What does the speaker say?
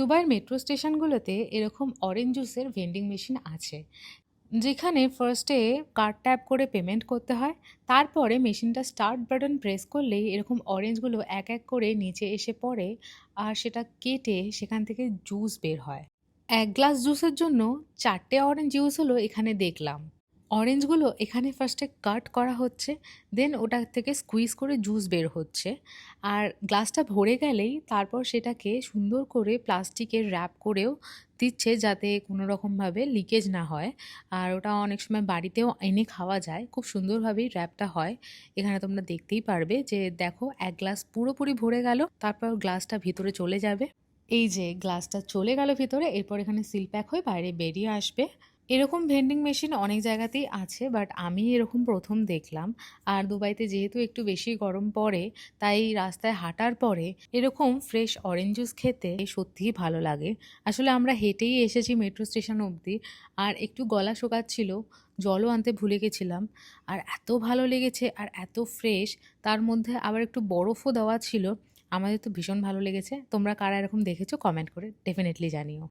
দুবাইয়ের মেট্রো স্টেশনগুলোতে এরকম অরেঞ্জ জুসের ভেন্ডিং মেশিন আছে, যেখানে ফার্স্টে কার্ড ট্যাপ করে পেমেন্ট করতে হয়, তারপরে মেশিনটা স্টার্ট বাটন প্রেস করলেই এরকম অরেঞ্জগুলো এক এক করে নিচে এসে পড়ে আর সেটা কেটে সেখান থেকে জুস বের হয়। এক গ্লাস জুসের জন্য চারটে অরেঞ্জ জুস হলো এখানে দেখলাম। অরেঞ্জগুলো এখানে ফার্স্টে কাট করা হচ্ছে দেন ওটা থেকে স্কুইজ করে জুস বের হচ্ছে। আর গ্লাসটা ভরে গেলেই তারপর সেটাকে সুন্দর করে প্লাস্টিকের র্যাপ করেও দিচ্ছে যাতে কোনো রকমভাবে লিকেজ না হয়। আর ওটা অনেক সময় বাড়িতেও এনে খাওয়া যায়। খুব সুন্দরভাবেই র্যাপটা হয়। এখানে তোমরা দেখতেই পারবে যে দেখো, এক গ্লাস পুরোপুরি ভরে গেল, তারপর গ্লাসটা ভিতরে চলে যাবে। এই যে গ্লাসটা চলে গেল ভিতরে, এরপর এখানে সিল প্যাক হয়ে বাইরে বেরিয়ে আসবে। এরকম ভেন্ডিং মেশিন অনেক জায়গাতেই আছে বাট আমি এরকম প্রথম দেখলাম। আর দুবাইতে যেহেতু একটু বেশি গরম পড়ে, তাই রাস্তায় হাঁটার পরে এরকম ফ্রেশ অরেঞ্জ জুস খেতে সত্যিই ভালো লাগে। আসলে আমরা হেঁটেই এসেছি মেট্রো স্টেশন অবধি, আর একটু গলা শোকাচ্ছিল, জলও আনতে ভুলে গেছিলাম। আর এত ভালো লেগেছে আর এত ফ্রেশ তার মধ্যে আবার একটু বরফও দেওয়া ছিল। আমাদের তো ভীষণ ভালো লেগেছে। তোমরা কারা এরকম দেখেছ কমেন্ট করে ডেফিনেটলি জানিও।